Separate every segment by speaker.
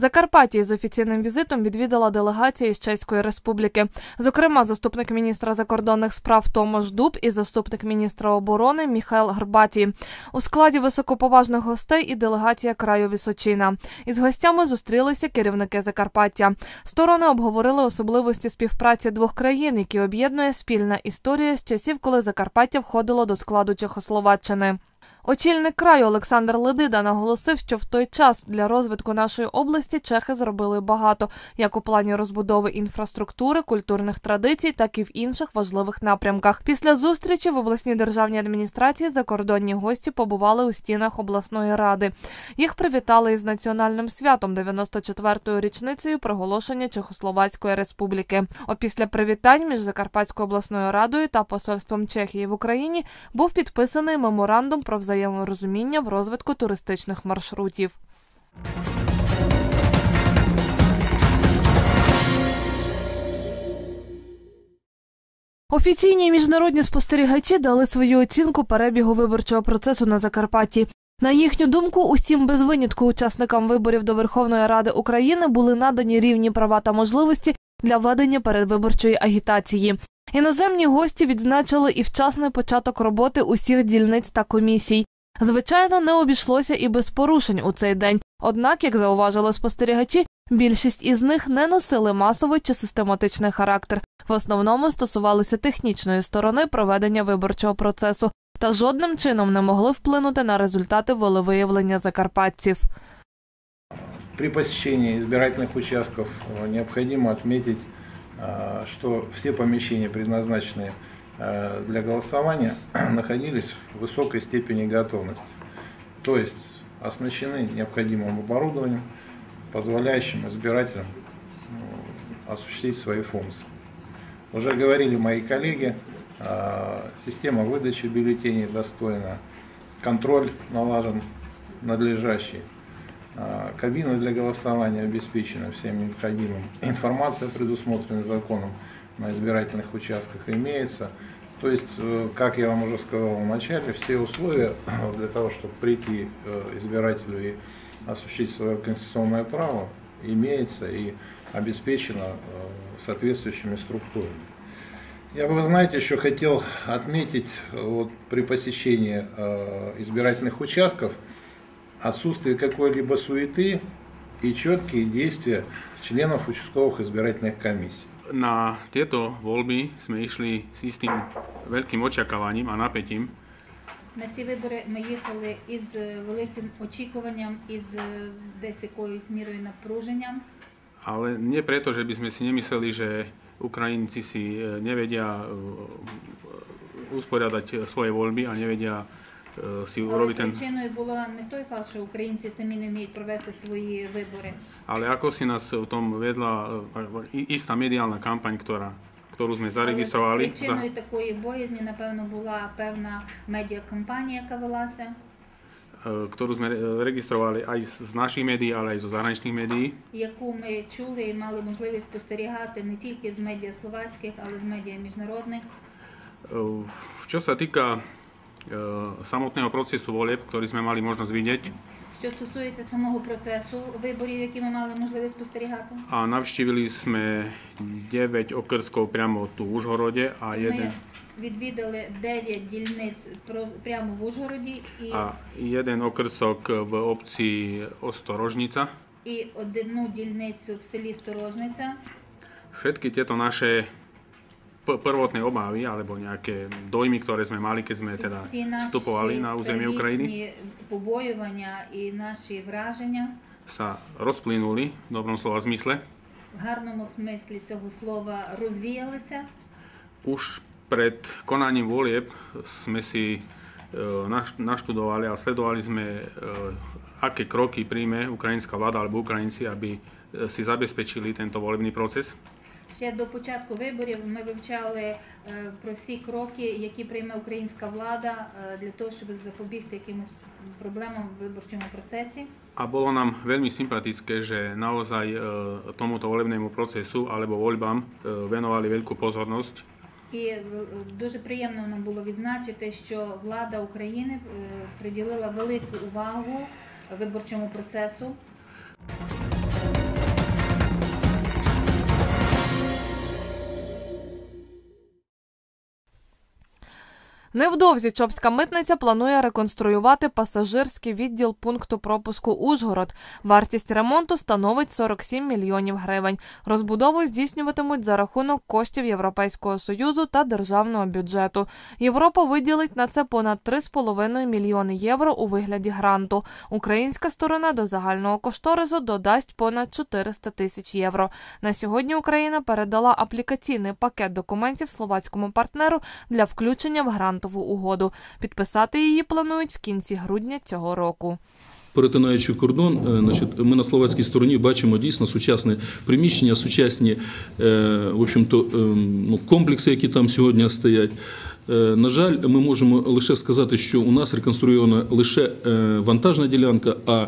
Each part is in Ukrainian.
Speaker 1: Закарпаття з офіційним візитом відвідала делегація із Чеської Республіки. Зокрема, заступник міністра закордонних справ Томаш Дуб і заступник міністра оборони Міхайл Гарбаті. У складі високоповажних гостей і делегація краю Вісочина. Із гостями зустрілися керівники Закарпаття. Сторони обговорили особливості співпраці двох країн, які об'єднує спільна історія з часів, коли Закарпаття входило до складу Чехословаччини. Очільник краю Олександр Ледида наголосив, що в той час для розвитку нашої області чехи зробили багато, як у плані розбудови інфраструктури, культурних традицій, так і в інших важливих напрямках. Після зустрічі в обласній державній адміністрації закордонні гості побували у стінах обласної ради. Їх привітали із національним святом 94-ю річницею проголошення Чехословацької республіки. Опісля привітань між Закарпатською обласною радою та посольством Чехії в Україні був підписаний меморандум про взаєморозуміння в розвитку туристичних маршрутів. Офіційні міжнародні спостерігачі дали свою оцінку перебігу виборчого процесу на Закарпатті. На їхню думку, усім без винятку учасникам виборів до Верховної Ради України були надані рівні права та можливості для ведення передвиборчої агітації. Іноземні гості відзначили і вчасний початок роботи усіх дільниць та комісій. Звичайно, не обійшлося і без порушень у цей день. Однак, як зауважили спостерігачі, більшість із них не носили масовий чи систематичний характер. В основному стосувалися технічної сторони проведення виборчого процесу та жодним чином не могли вплинути на результати волевиявлення закарпатців.
Speaker 2: При посещении избирательных участков э, необходимо отметить, э, что все помещения, предназначенные э, для голосования, находились в высокой степени готовности. То есть оснащены необходимым оборудованием, позволяющим избирателям ну, осуществить свои функции. Уже говорили мои коллеги, система выдачи бюллетеней достойна, контроль налажен надлежащий. А, Кабина для голосования обеспечена всем необходимым. Информация, предусмотренная законом на избирательных участках, имеется. То есть, э, как я вам уже сказал в начале, все условия для того, чтобы прийти э, избирателю и осуществить свое конституционное право, имеется и обеспечено э, соответствующими структурами. Я бы, вы знаете, еще хотел отметить вот, при посещении избирательных участков – отсутствие какой-либо суеты и четкие действия членов участковых избирательных комиссий.
Speaker 3: Na tieto voľby sme išli s istým veľkým očakávaním a napätím.
Speaker 4: На ці вибори ми їхали із великим очікуванням, із десь якоюсь мірою напруженням.
Speaker 3: Ale nie preto, že by sme si nemysleli, že Ukrajinci si nevedia usporiadať svoje voľby a nevedia si
Speaker 4: Але
Speaker 3: urobiť ten...
Speaker 4: причиною була не той факт, що українці самі не вміють провести свої вибори.
Speaker 3: Ale ako si nás v tom viedla e, istá mediálna kampaň, ktorá, ktorú sme zaregistrovali.
Speaker 4: Але причиною такої боязні, напевно, була певна медіакампанія, яка велася.
Speaker 3: e, ktorú sme re- registrovali aj z našich médií, ale aj zo zahraničných médií.
Speaker 4: яку ми чули і мали можливість спостерігати не тільки з медіа словацьких, але з медіа міжнародних.
Speaker 3: E, Čo sa týka e, samotného procesu volieb, ktorý sme mali možnosť vidieť,
Speaker 4: Що стосується самого процесу виборів, які ми мали можливість спостерігати,
Speaker 3: a navštívili sme 9 okrskov priamo tu v Užhorode a
Speaker 4: ми
Speaker 3: jeden,
Speaker 4: відвідали 9 дільниць про- прямо в Ужгороді і,
Speaker 3: a jeden okrsok v obci Ostorožnica.
Speaker 4: і одну дільницю в селі Сторожниця.
Speaker 3: Všetky tieto naše p- prvotné obavy alebo nejaké dojmy, ktoré sme mali, keď sme teda
Speaker 4: Всі наші
Speaker 3: vstupovali na územie Ukrajiny,
Speaker 4: первісні побоювання і наші враження
Speaker 3: sa rozplynuli v dobrom slova zmysle.
Speaker 4: в гарному смислі цього слова розвіялися.
Speaker 3: Už pred konaním volieb sme si e, naš- naštudovali a sledovali sme, e, aké kroky príjme ukrajinská vláda alebo Ukrajinci, aby e, si zabezpečili tento volebný proces.
Speaker 4: Ще до початку виборів ми вивчали е, про всі кроки, які прийме українська влада е, для того, щоб запобігти якимось проблемам в виборчому процесі.
Speaker 3: A bolo nám veľmi sympatické, že naozaj tomuto volebnému procesu alebo voľbám venovali veľkú pozornosť.
Speaker 4: І е, дуже приємно нам було відзначити, що влада України приділила велику увагу виборчому процесу.
Speaker 5: Невдовзі Чопська митниця планує реконструювати пасажирський відділ пункту пропуску Ужгород. Вартість ремонту становить 47 мільйонів гривень. Розбудову здійснюватимуть за рахунок коштів Європейського союзу та державного бюджету. Європа виділить на це понад 3,5 мільйони євро у вигляді гранту. Українська сторона до загального кошторису додасть понад 400 тисяч євро. На сьогодні Україна передала аплікаційний пакет документів словацькому партнеру для включення в грант грантову угоду. Підписати її планують в кінці грудня цього року.
Speaker 6: Перетинаючи кордон, е, значить, ми на словацькій стороні бачимо дійсно сучасне приміщення, сучасні е, в общем-то, ем, ну, комплекси, які там сьогодні стоять. Е, на жаль, ми можемо лише сказати, що у нас реконструйована лише вантажна ділянка, а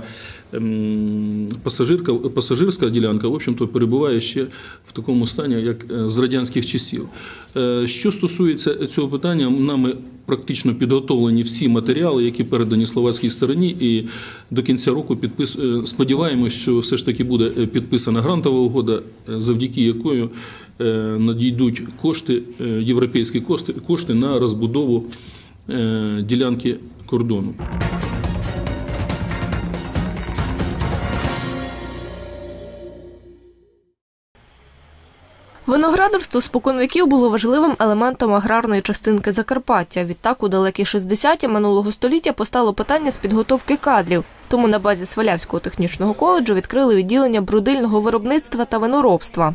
Speaker 6: пасажирка, пасажирська ділянка, в общем-то, перебуває ще в такому стані, як е, з радянських часів. Е, що стосується цього питання, нами практично підготовлені всі матеріали, які передані словацькій стороні, і до кінця року підпис... Е, сподіваємось, що все ж таки буде підписана грантова угода, завдяки якою надійдуть кошти, європейські кошти, кошти на розбудову ділянки кордону.
Speaker 5: Виноградарство споконвіків було важливим елементом аграрної частинки Закарпаття. Відтак у далекі 60-ті минулого століття постало питання з підготовки кадрів. Тому на базі Свалявського технічного коледжу відкрили відділення брудильного виробництва та виноробства.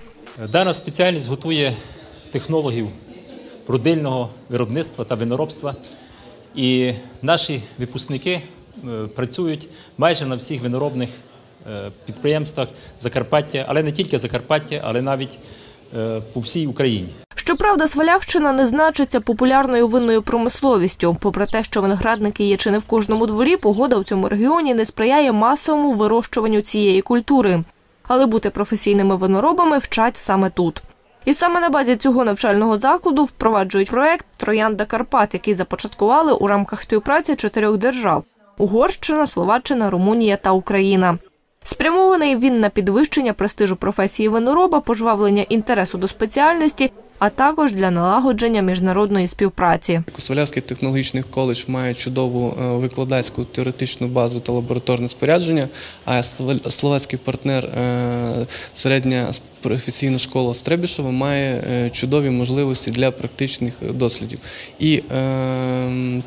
Speaker 7: Дана спеціальність готує технологів брудильного виробництва та виноробства. І наші випускники е, працюють майже на всіх виноробних е, підприємствах Закарпаття, але не тільки Закарпаття, але навіть по всій Україні.
Speaker 5: Щоправда, Свалявщина не значиться популярною винною промисловістю. Попри те, що виноградники є чи не в кожному дворі, погода у цьому регіоні не сприяє масовому вирощуванню цієї культури. Але бути професійними виноробами вчать саме тут. І саме на базі цього навчального закладу впроваджують проект Троянда Карпат, який започаткували у рамках співпраці чотирьох держав: Угорщина, Словаччина, Румунія та Україна. Спрямований він на підвищення престижу професії винороба, пожвавлення інтересу до спеціальності, а також для налагодження міжнародної співпраці.
Speaker 8: Косвалявський технологічний коледж має чудову е, викладацьку теоретичну базу та лабораторне спорядження. А словацький партнер е, середня професійна школа Стребішова має е, чудові можливості для практичних дослідів. І ем,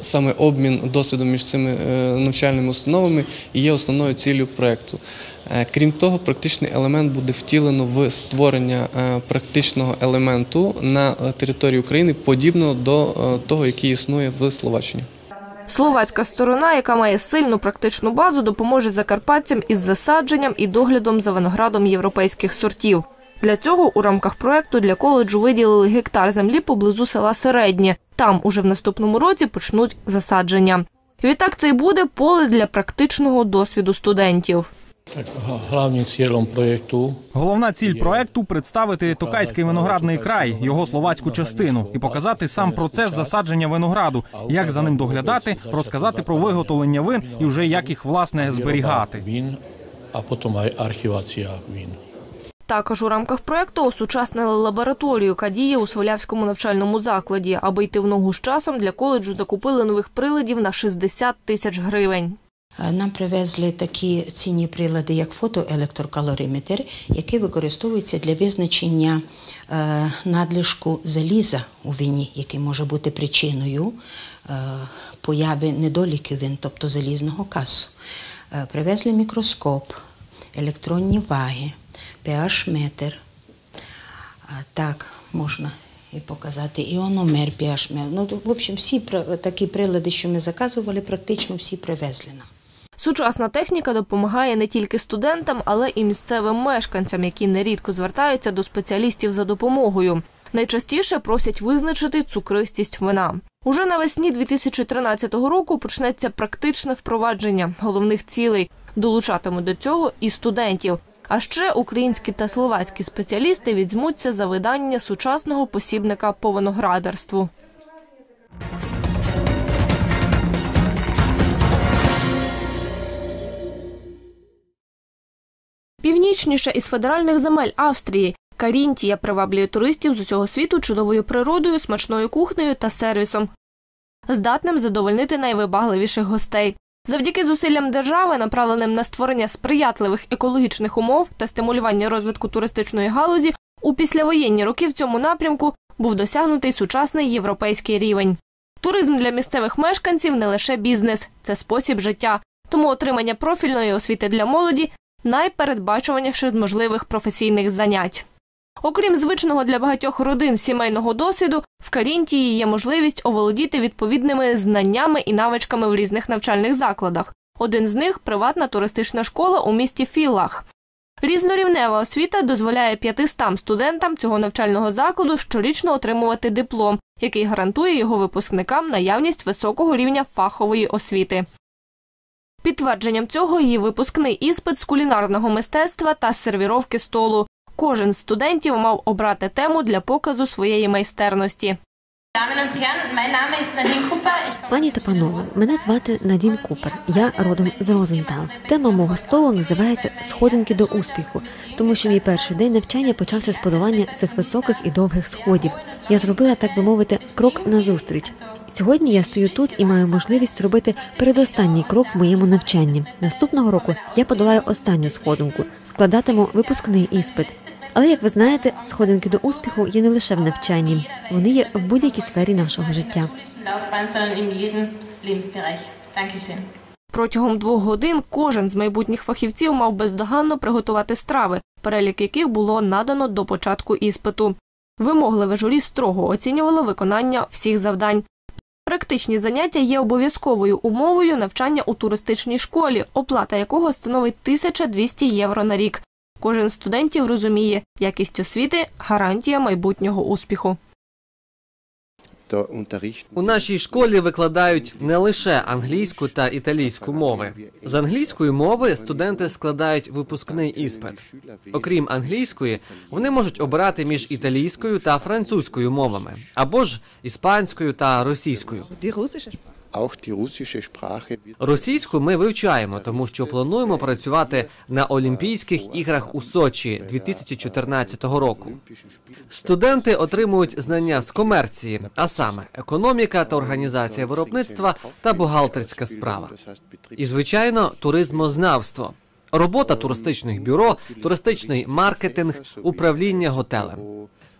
Speaker 8: Саме обмін досвідом між цими е, навчальними установами і є основною ціллю проєкту. Е, крім того, практичний елемент буде втілено в створення е, практичного елементу на території України, подібного до того, який існує в Словаччині.
Speaker 5: Словацька сторона, яка має сильну практичну базу, допоможе закарпатцям із засадженням і доглядом за виноградом європейських сортів. Для цього у рамках проекту для коледжу виділили гектар землі поблизу села Середнє. Там уже в наступному році почнуть засадження. Відтак це й буде поле для практичного досвіду студентів.
Speaker 9: Головна ціль проекту представити Токайський виноградний край, його словацьку частину, і показати сам процес засадження винограду, як за ним доглядати, розказати про виготовлення вин і вже як їх власне зберігати.
Speaker 10: а потім архівація він.
Speaker 5: Також у рамках проекту осучаснили лабораторію, яка діє у Свалявському навчальному закладі. Аби йти в ногу з часом для коледжу закупили нових приладів на 60 тисяч гривень.
Speaker 11: Е, нам привезли такі цінні прилади, як фотоелектрокалоріметр, який використовується для визначення е, надлишку заліза у вині, який може бути причиною е, появи недоліків він, тобто залізного касу. Привезли мікроскоп, електронні ваги pH-метр. Так, можна і показати іономер, pH-метр. Ну, в общем, всі такі прилади, що ми заказували, практично всі привезли нам.
Speaker 5: Сучасна техніка допомагає не тільки студентам, але і місцевим мешканцям, які нерідко звертаються до спеціалістів за допомогою. Найчастіше просять визначити цукристість вина. Уже навесні 2013 року почнеться практичне впровадження головних цілей. Долучатимуть до цього і студентів. А ще українські та словацькі спеціалісти візьмуться за видання сучасного посібника по виноградарству. Північніше із федеральних земель Австрії Карінтія приваблює туристів з усього світу чудовою природою, смачною кухнею та сервісом, здатним задовольнити найвибагливіших гостей. Завдяки зусиллям держави, направленим на створення сприятливих екологічних умов та стимулювання розвитку туристичної галузі, у післявоєнні роки в цьому напрямку був досягнутий сучасний європейський рівень. Туризм для місцевих мешканців не лише бізнес, це спосіб життя. Тому отримання профільної освіти для молоді найпередбачуваніше з можливих професійних занять. Окрім звичного для багатьох родин сімейного досвіду, в Карінтії є можливість оволодіти відповідними знаннями і навичками в різних навчальних закладах. Один з них приватна туристична школа у місті Філах. Різнорівнева освіта дозволяє 500 студентам цього навчального закладу щорічно отримувати диплом, який гарантує його випускникам наявність високого рівня фахової освіти. Підтвердженням цього є випускний іспит з кулінарного мистецтва та сервіровки столу. Кожен з студентів мав обрати тему для показу своєї майстерності.
Speaker 12: Пані та панове, мене звати Надін Купер. Я родом з Розентал. Тема мого столу називається Сходинки до успіху, тому що мій перший день навчання почався з подолання цих високих і довгих сходів. Я зробила, так би мовити, крок назустріч. Сьогодні я стою тут і маю можливість зробити передостанній крок в моєму навчанні. Наступного року я подолаю останню сходинку, складатиму випускний іспит. Але як ви знаєте, сходинки до успіху є не лише в навчанні, вони є в будь-якій сфері нашого життя.
Speaker 5: Протягом двох годин кожен з майбутніх фахівців мав бездоганно приготувати страви, перелік яких було надано до початку іспиту. Вимогливе журі строго оцінювало виконання всіх завдань. Практичні заняття є обов'язковою умовою навчання у туристичній школі, оплата якого становить 1200 євро на рік. Кожен з студентів розуміє, якість освіти гарантія майбутнього успіху.
Speaker 13: У нашій школі викладають не лише англійську та італійську мови. З англійської мови студенти складають випускний іспит. Окрім англійської, вони можуть обирати між італійською та французькою мовами або ж іспанською та російською. Російську ми вивчаємо, тому що плануємо працювати на Олімпійських іграх у Сочі 2014 року. Студенти отримують знання з комерції, а саме економіка та організація виробництва та бухгалтерська справа. І звичайно, туризмознавство. Робота туристичних бюро, туристичний маркетинг, управління готелем.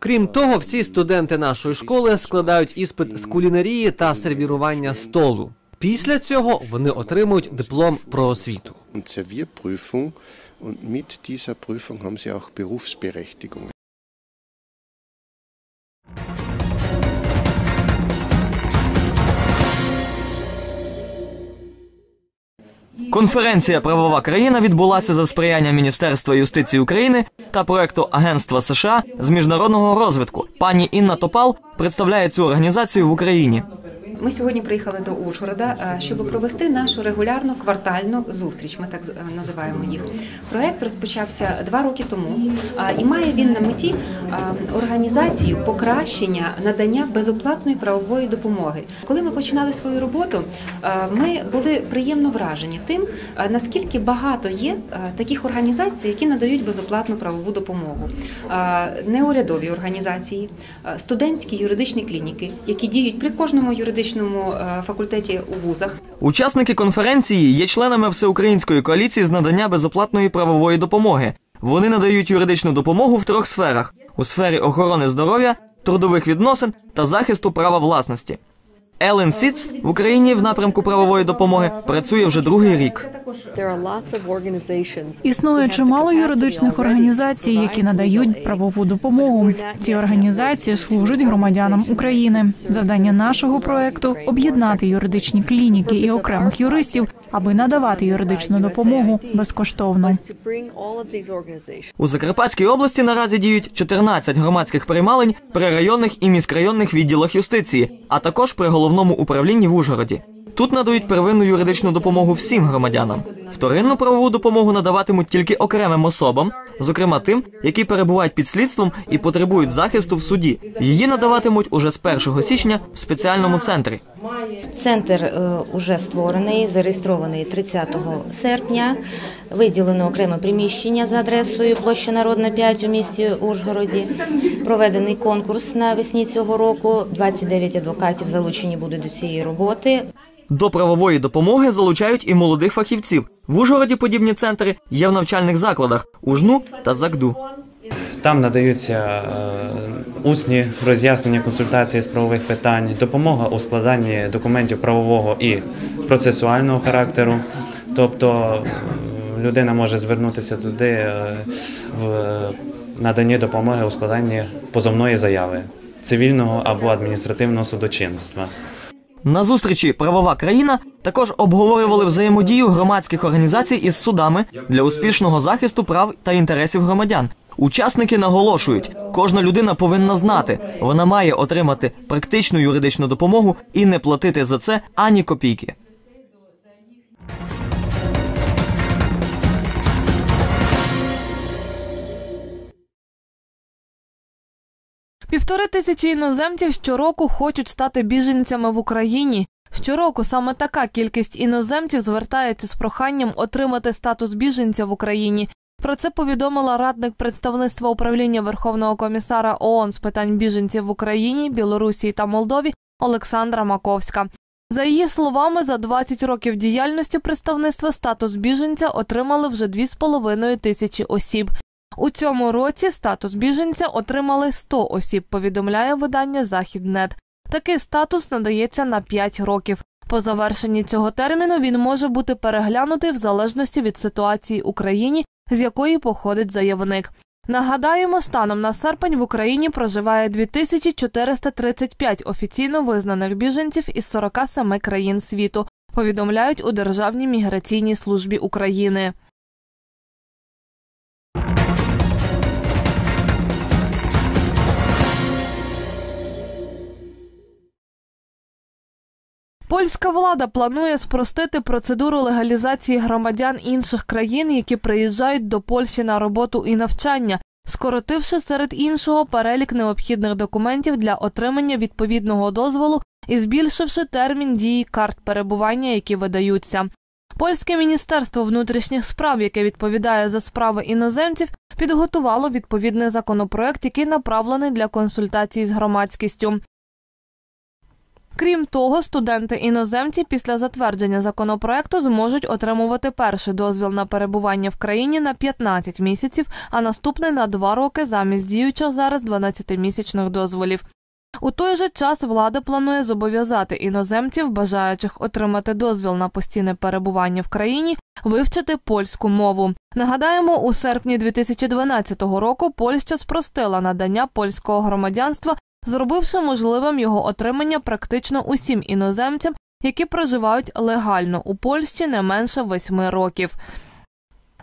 Speaker 13: Крім того, всі студенти нашої школи складають іспит з кулінарії та сервірування столу. Після цього вони отримують диплом про освіту.
Speaker 14: Конференція Правова країна відбулася за сприяння Міністерства юстиції України та проекту Агентства США з міжнародного розвитку. Пані Інна Топал представляє цю організацію в Україні.
Speaker 15: Ми сьогодні приїхали до Ужгорода, щоб провести нашу регулярну квартальну зустріч. Ми так називаємо їх. Проект розпочався два роки тому, і має він на меті організацію покращення надання безоплатної правової допомоги. Коли ми починали свою роботу, ми були приємно вражені тим, наскільки багато є таких організацій, які надають безоплатну правову допомогу. Неурядові організації, студентські юридичні клініки, які діють при кожному юридичному факультеті у вузах.
Speaker 14: Учасники конференції є членами всеукраїнської коаліції з надання безоплатної правової допомоги. Вони надають юридичну допомогу в трьох сферах: у сфері охорони здоров'я, трудових відносин та захисту права власності. Елен Сіц в Україні в напрямку правової допомоги працює вже другий рік.
Speaker 16: Існує чимало юридичних організацій, які надають правову допомогу. Ці організації служать громадянам України. Завдання нашого проекту об'єднати юридичні клініки і окремих юристів, аби надавати юридичну допомогу безкоштовно.
Speaker 14: У Закарпатській області наразі діють 14 громадських приймалень при районних і міськрайонних відділах юстиції, а також при головному управлінні в Ужгороді. Тут надають первинну юридичну допомогу всім громадянам. Вторинну правову допомогу надаватимуть тільки окремим особам, зокрема тим, які перебувають під слідством і потребують захисту в суді. Її надаватимуть уже з 1 січня в спеціальному центрі.
Speaker 17: Центр вже створений, зареєстрований 30 серпня. Виділено окреме приміщення за адресою площа Народна 5 у місті Ужгороді. Проведений конкурс навесні цього року. 29 адвокатів залучені будуть до цієї роботи.
Speaker 14: До правової допомоги залучають і молодих фахівців. В Ужгороді подібні центри є в навчальних закладах УЖНУ та ЗАКДУ.
Speaker 18: Там надаються е, усні роз'яснення, консультації з правових питань, допомога у складанні документів правового і процесуального характеру. Тобто е, людина може звернутися туди е, в наданні допомоги у складанні позовної заяви цивільного або адміністративного судочинства.
Speaker 14: На зустрічі Правова країна також обговорювали взаємодію громадських організацій із судами для успішного захисту прав та інтересів громадян. Учасники наголошують, кожна людина повинна знати, вона має отримати практичну юридичну допомогу і не платити за це ані копійки.
Speaker 1: Півтори тисячі іноземців щороку хочуть стати біженцями в Україні. Щороку саме така кількість іноземців звертається з проханням отримати статус біженця в Україні. Про це повідомила радник представництва управління Верховного комісара ООН з питань біженців в Україні, Білорусі та Молдові Олександра Маковська. За її словами, за 20 років діяльності представництва статус біженця отримали вже 2,5 тисячі осіб. У цьому році статус біженця отримали 100 осіб, повідомляє видання Західнет. Такий статус надається на 5 років. По завершенні цього терміну він може бути переглянутий в залежності від ситуації в Україні, з якої походить заявник. Нагадаємо, станом на серпень в Україні проживає 2435 офіційно визнаних біженців із 47 країн світу, повідомляють у Державній міграційній службі України. Польська влада планує спростити процедуру легалізації громадян інших країн, які приїжджають до Польщі на роботу і навчання, скоротивши серед іншого перелік необхідних документів для отримання відповідного дозволу і збільшивши термін дії карт перебування, які видаються. Польське міністерство внутрішніх справ, яке відповідає за справи іноземців, підготувало відповідний законопроект, який направлений для консультацій з громадськістю. Крім того, студенти-іноземці після затвердження законопроекту зможуть отримувати перший дозвіл на перебування в країні на 15 місяців, а наступний на 2 роки замість діючих зараз 12-місячних дозволів. У той же час влада планує зобов'язати іноземців, бажаючих отримати дозвіл на постійне перебування в країні, вивчити польську мову. Нагадаємо, у серпні 2012 року Польща спростила надання польського громадянства зробивши можливим його отримання практично усім іноземцям, які проживають легально у Польщі не менше восьми років.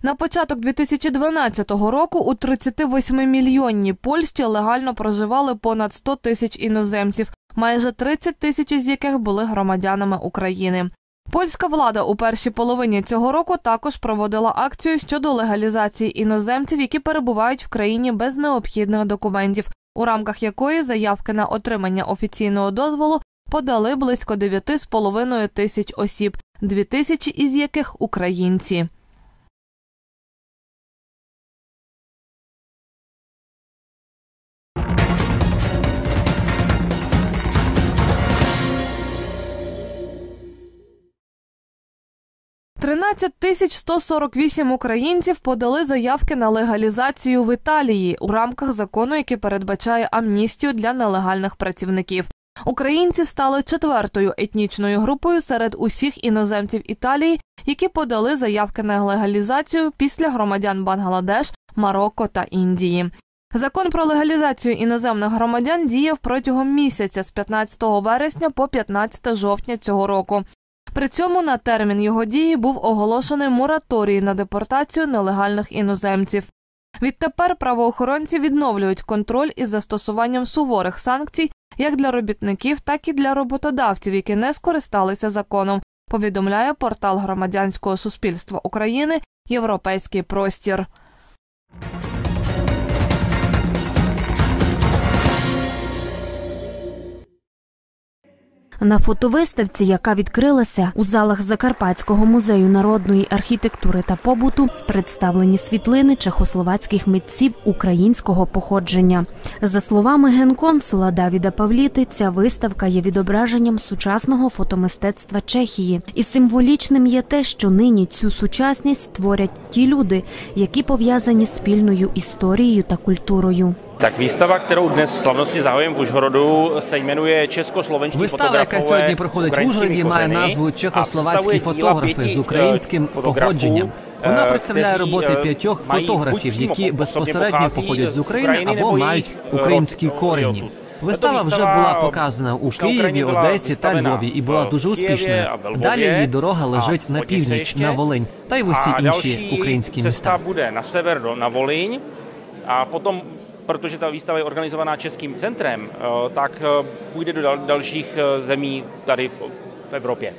Speaker 1: На початок 2012 року у 38-мільйонній Польщі легально проживали понад 100 тисяч іноземців, майже 30 тисяч з яких були громадянами України. Польська влада у першій половині цього року також проводила акцію щодо легалізації іноземців, які перебувають в країні без необхідних документів, у рамках якої заявки на отримання офіційного дозволу подали близько 9,5 тисяч осіб, 2 тисячі із яких українці. Тринадцять тисяч 148 українців подали заявки на легалізацію в Італії у рамках закону, який передбачає амністію для нелегальних працівників. Українці стали четвертою етнічною групою серед усіх іноземців Італії, які подали заявки на легалізацію після громадян Бангладеш, Марокко та Індії. Закон про легалізацію іноземних громадян діяв протягом місяця з 15 вересня по 15 жовтня цього року. При цьому на термін його дії був оголошений мораторій на депортацію нелегальних іноземців. Відтепер правоохоронці відновлюють контроль із застосуванням суворих санкцій як для робітників, так і для роботодавців, які не скористалися законом. Повідомляє портал громадянського суспільства України Європейський простір.
Speaker 19: На фотовиставці, яка відкрилася у залах Закарпатського музею народної архітектури та побуту, представлені світлини чехословацьких митців українського походження. За словами генконсула Давіда Павліти, ця виставка є відображенням сучасного фотомистецтва Чехії, і символічним є те, що нині цю сучасність творять ті люди, які пов'язані спільною історією та культурою.
Speaker 20: Tak výstava, kterou dnes slavnostně zahajujeme v Užhorodu, se jmenuje Českoslovenští
Speaker 13: Вистава, яка сьогодні проходить в Ужгороді, має назву Чехословацькі фотографи з українським походженням. Вона представляє роботи п'ятьох фотографів, які безпосередньо походять з України або мають українські корені. Вистава вже була показана у Києві, Одесі та Львові і була дуже успішною. Далі її дорога лежить на північ, на Волинь та й в усі інші українські міста.
Speaker 20: na sever do- na Volíň a potom protože ta výstava je organizovaná Českým centrem, eh, tak eh, půjde do dal- dalších eh, zemí tady v Evropě.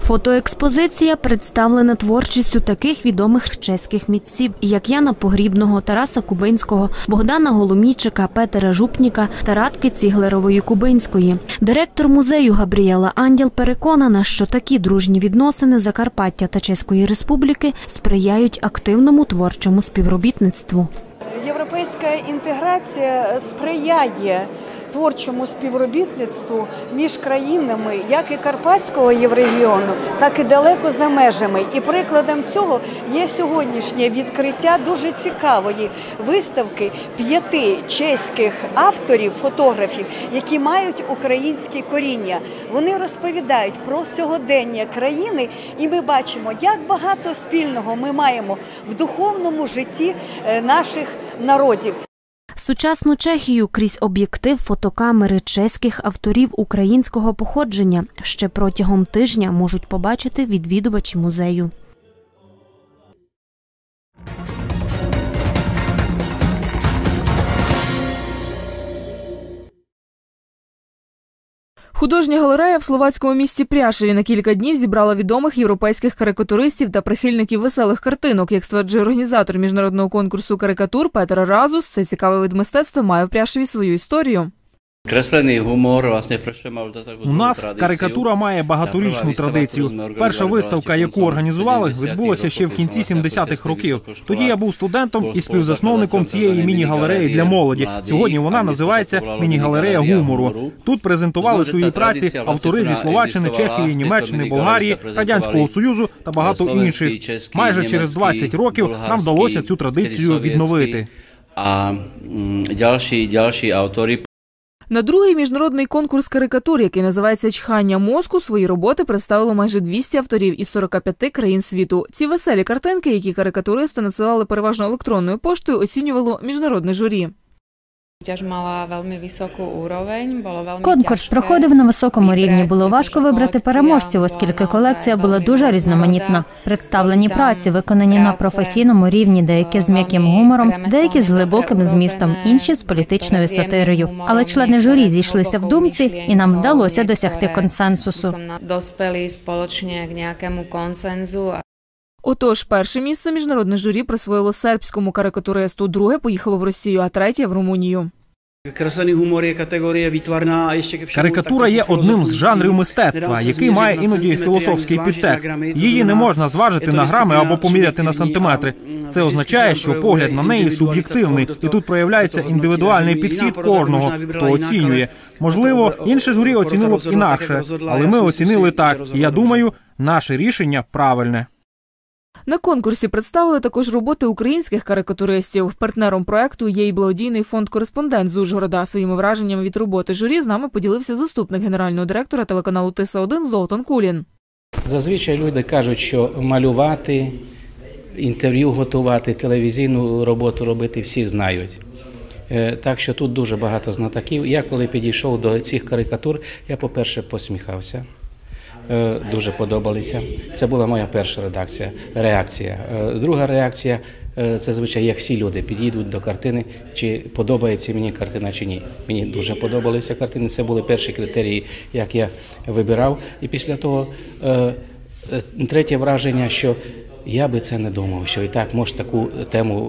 Speaker 19: Фотоекспозиція представлена творчістю таких відомих чеських митців, як Яна Погрібного, Тараса Кубинського, Богдана Голомійчика, Петера Жупніка та Радки Ціглерової Кубинської. Директор музею Габріела Анділ переконана, що такі дружні відносини Закарпаття та Чеської Республіки сприяють активному творчому співробітництву.
Speaker 21: Європейська інтеграція сприяє творчому співробітництву між країнами як і Карпатського єврегіону, так і далеко за межами. І прикладом цього є сьогоднішнє відкриття дуже цікавої виставки п'яти чеських авторів, фотографів, які мають українські коріння. Вони розповідають про сьогодення країни, і ми бачимо, як багато спільного ми маємо в духовному житті е, наших народів.
Speaker 19: Сучасну Чехію крізь об'єктив фотокамери чеських авторів українського походження ще протягом тижня можуть побачити відвідувачі музею.
Speaker 1: Художня галерея в словацькому місті Пряшеві на кілька днів зібрала відомих європейських карикатуристів та прихильників веселих картинок. Як стверджує організатор міжнародного конкурсу карикатур Петер Разус, це цікаве вид мистецтва має в Пряшеві свою історію.
Speaker 22: Креслений гумор власне пройшов мав до
Speaker 9: У нас карикатура має багаторічну традицію. Перша виставка, яку організували, відбулася ще в кінці 70-х років. Тоді я був студентом і співзасновником цієї міні-галереї для молоді. Сьогодні вона називається міні-галерея гумору. Тут презентували свої праці автори зі Словаччини, Чехії, Німеччини, Болгарії, радянського союзу та багато інших. Майже через 20 років нам вдалося цю традицію відновити.
Speaker 22: А дальші, дальші автори
Speaker 1: На другий міжнародний конкурс карикатур, який називається Чхання мозку, свої роботи представило майже 200 авторів із 45 країн світу. Ці веселі картинки, які карикатуристи надсилали переважно електронною поштою, оцінювало міжнародне журі.
Speaker 23: Конкурс проходив на високому рівні. Було важко вибрати переможців, оскільки колекція була дуже різноманітна. Представлені праці виконані на професійному рівні, деякі з м'яким гумором, деякі з глибоким змістом, інші з політичною сатирою. Але члени журі зійшлися в думці, і нам вдалося досягти консенсусу.
Speaker 1: Отож, перше місце міжнародне журі присвоїло сербському карикатуристу, друге поїхало в Росію, а третє в Румунію.
Speaker 9: Карикатура є одним з жанрів мистецтва, який має іноді філософський підтекст. Її не можна зважити на грами або поміряти на сантиметри. Це означає, що погляд на неї суб'єктивний, і тут проявляється індивідуальний підхід кожного, хто оцінює. Можливо, інше журі оцінило б інакше, але ми оцінили так. І я думаю, наше рішення правильне.
Speaker 1: На конкурсі представили також роботи українських карикатуристів. Партнером проекту є й благодійний фонд Кореспондент з Ужгорода. Своїми враженнями від роботи журі з нами поділився заступник генерального директора телеканалу Тиса 1 Золтан Кулін.
Speaker 24: Зазвичай люди кажуть, що малювати, інтерв'ю готувати, телевізійну роботу робити всі знають. Е, Так що тут дуже багато знатоків. Я коли підійшов до цих карикатур, я, по-перше, посміхався. Е, Дуже подобалися. Це була моя перша редакція, реакція. Е, Друга реакція е, це звичай, як всі люди підійдуть до картини, чи подобається мені картина чи ні. Мені дуже подобалися картини. Це були перші критерії, як я вибирав. І після того третє враження, що я би це не думав, що і так може таку тему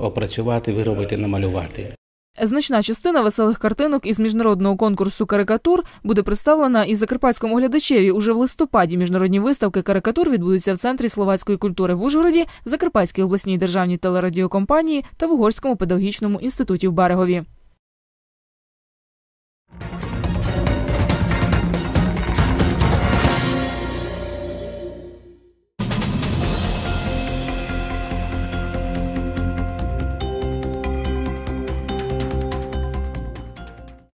Speaker 24: опрацювати, виробити, намалювати.
Speaker 25: Значна частина веселих картинок із міжнародного конкурсу карикатур буде представлена і закарпатському глядачеві уже в листопаді. Міжнародні виставки карикатур відбудуться в центрі словацької культури в Ужгороді, Закарпатській обласній державній телерадіокомпанії та в Угорському педагогічному інституті в Берегові.